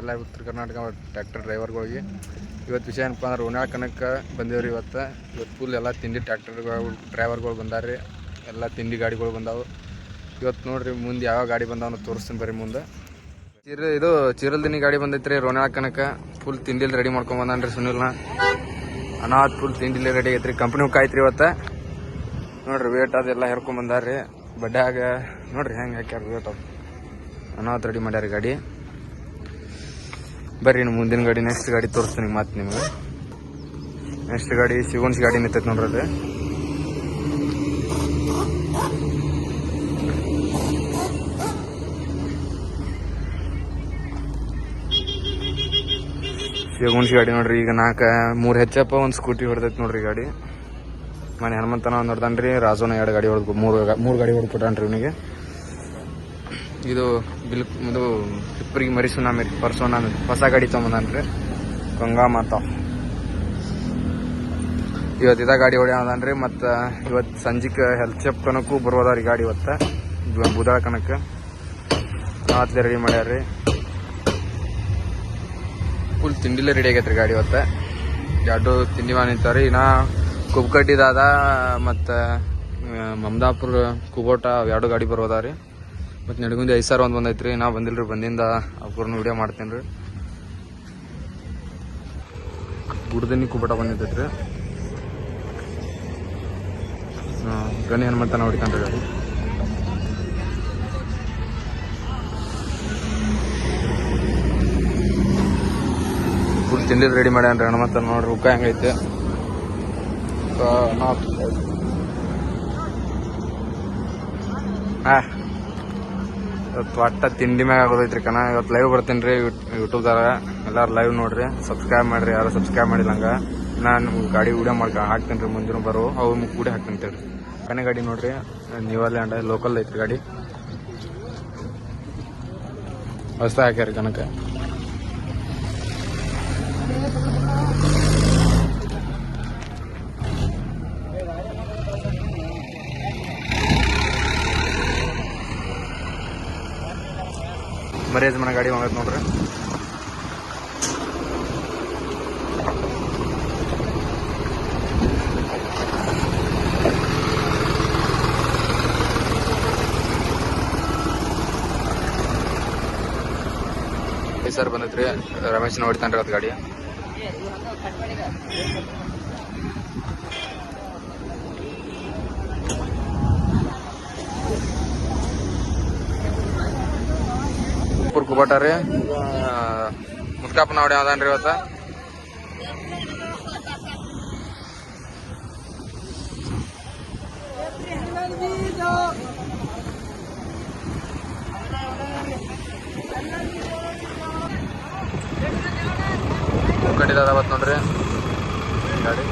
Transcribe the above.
ಎಲ್ಲ ಉತ್ತರ ಕರ್ನಾಟಕ ಟ್ರ್ಯಾಕ್ಟರ್ ಡ್ರೈವರ್ಗಳಿಗೆ ಇವತ್ತು ವಿಷಯ ಏನಪ್ಪ ಅಂದ್ರೆ ರೋನಾಳ್ ಕಣಕ್ಕೆ ಬಂದೇವ್ರಿ ಇವತ್ತು. ಇವತ್ತು ಫುಲ್ ಎಲ್ಲ ತಿಂಡಿ ಟ್ರ್ಯಾಕ್ಟರ್ಗಳು ಡ್ರೈವರ್ಗಳು ಬಂದಾರ್ರಿ. ಎಲ್ಲ ತಿಂಡಿ ಗಾಡಿಗಳು ಬಂದಾವು. ಇವತ್ತು ನೋಡ್ರಿ ಮುಂದೆ ಯಾವ ಗಾಡಿ ಬಂದಾವನ್ನ ತೋರಿಸ್ತೀನಿ ಬರ್ರಿ ಮುಂದೆ. ಚಿರ ಇದು ಚಿರಲ್ದಿನಿ ಗಾಡಿ ಬಂದೈತ್ರಿ ರೋನಾಳ ಕನಕ ಫುಲ್ ತಿಂಡಿಲಿ ರೆಡಿ ಮಾಡ್ಕೊಂಡ್ ಬಂದಾನ್ರಿ ಸುನಿಲ್ನ. ಅನಾಥ್ ಫುಲ್ ತಿಂಡಿಲಿ ರೆಡಿ ಐತ್ರಿ ಕಂಪ್ನಿ ಕಾಯ್ತ್ರಿ ಇವತ್ತು. ನೋಡ್ರಿ ವೇಟ್ ಅದೆಲ್ಲ ಹೇರ್ಕೊಂಡ್ ಬಂದಾರ್ರಿ. ಬಡ್ಡಾಗ ನೋಡ್ರಿ ಹೆಂಗೆ ಹಾಕ್ಯಾರ ವೇಟ್ ಅದು. ಅನಾಥ್ ರೆಡಿ ಮಾಡ್ಯಾರ ಗಾಡಿ. ಬರ್ರಿ, ಇನ್ನು ಮುಂದಿನ ಗಾಡಿ ನೆಕ್ಸ್ಟ್ ಗಾಡಿ ತೋರಿಸ್ತೀನಿ ಮತ್ತೆ ನಿಮಗೆ. ನೆಕ್ಸ್ಟ್ ಗಾಡಿ ಸಿಗೋನ್ಸ್ ಗಾಡಿ ನಿಂತೈತೆ ನೋಡ್ರಿ ಅದು. ಸಿಗೋನ್ಸ್ ಗಾಡಿ ನೋಡ್ರಿ, ಈಗ ನಾಲ್ಕ, ಮೂರು ಹೆಚ್ಚಪ್ಪ, ಒಂದು ಸ್ಕೂಟಿ ಹೊಡೆದೈತೆ ನೋಡ್ರಿ ಗಾಡಿ. ಮನೆ ಹನುಮಂತನ ಒಂದು ಹೊಡ್ದಾನ್ರಿ ರಾಜೋನ ಎರಡು ಗಾಡಿ ಹೊಡೆದು ಮೂರು ಮೂರು ಗಾಡಿ ಹೊಡೆದು ಕೊಟ್ಟಾನ್ರಿ ಇವನಿಗೆ. ಇದು ಬಿಲ್ ಇದು ಇಬ್ಬರಿಗೆ ಮರಿಸುನ ಪರ್ಸೋ ನಾನು ಹೊಸ ಗಾಡಿ ತೊಗೊಂಬಂದ್ರಿ ಗಂಗಾ ಮಾತಾ. ಇವತ್ತು ಇದ ಗಾಡಿ ಹೊಡ್ಯಾವ್ರಿ ಮತ್ತು ಇವತ್ತು ಸಂಜೆಗೆ ಹೆಲ್ತ್ ಚೆಕ್ ಕನಕ್ಕೂ ಬರ್ಬೋದಾರಿ ಗಾಡಿ ಇವತ್ತು. ಬ- ಕನಕ ಆತ್ಲೆ ರೆಡಿ ಮಾಡ್ಯಾರ್ರಿ ಫುಲ್ ತಿಂಡಿಲೇ ರೆಡಿ ಆಗೈತ್ರಿ ಗಾಡಿ ಇವತ್ತು. ಎರಡು ತಿಂಡಿ ಮಾಡಿ ರೀ. ಇನ್ನ ಕುಬ್ಕಡ್ಡಿದಾದ ಮತ್ತು ಮಮದಾಪುರ, ಕುಬೋಟ ಎರಡು ಗಾಡಿ ಬರ್ಬೋದಾರಿ ಮತ್ತು ನಡಗುಂದಿ ಐದು ಸಾವಿರ ಒಂದು ಬಂದೈತ್ರಿ. ನಾ ಬಂದಿಲ್ರಿ, ಬಂದಿಂದ ಅವ್ರನ್ನ ವಿಡಿಯೋ ಮಾಡ್ತೇನೆ ರೀ. ಕುಬಟ ಬಂದಿದ್ದೈತ್ರಿ. ಗಣಿ ಹನುಮಂತನ ಹೊಡಿತಾನ್ರಿ ಗಾಡಿ. ಫುಲ್ ತಿಂಡಿ ರೆಡಿ ಮಾಡ್ಯಾನ್ರಿ ಹನುಮಂತ ನೋಡ್ರಿ, ಉಕ್ಕ ಹೆಂಗೈತೆ ಹಾ. ಇವತ್ತು ಒಟ್ಟ ತಿಂಡಿ ಮ್ಯಾಗ ಆಗೋದೈತ್ರಿ ಕಣ. ಇವತ್ತು ಲೈವ್ ಬರ್ತೀನಿ ರೀ ಯೂಟ್ಯೂಬ್ದಾಗ ಎಲ್ಲರೂ ಲೈವ್ ನೋಡ್ರಿ. ಸಬ್ಸ್ಕ್ರೈಬ್ ಮಾಡ್ರಿ. ಯಾರು ಸಬ್ಸ್ಕ್ರೈಬ್ ಮಾಡಿಲ್ಲ ನಾನು ಗಾಡಿ ವಿಡಿಯೋ ಮಾಡ್ಕ ಹಾಕ್ತೀನಿ ರೀ ಮುಂದಿನ ಬರೋ. ಅವು ಕೂಡಿ ಹಾಕ್ತೀನಿ ರೀ ಗಾಡಿ ನೋಡ್ರಿ. ನ್ಯೂಲ್ಯಾಂಡ್ ಲೋಕಲ್ ಐತ್ರಿ ಗಾಡಿ. ಹೊಸ ಹಾಕ್ಯಾರಿ ಕನಕ ಮರ್ಯಾದ ಮನೆ ಗಾಡಿ ಹೋಗತ್ ನೋಡ್ರಿ. ಸರ್ ಬಂದೈತ್ರಿ. ರಮೇಶ್ ನೋಡ್ತಾನ್ರಿ ಅದ್ ಗಾಡಿ. ಪುರ್ ಕುಬಾಟ ರೀ. ಮುದ್ಕಾಪನ ಹೊಡೆ ಅದಾನ್ರಿ ಇವತ್ತ. ಕಟ್ಟಿದ ಅವತ್ತು ನೋಡ್ರಿ. ಗಾಡಿ.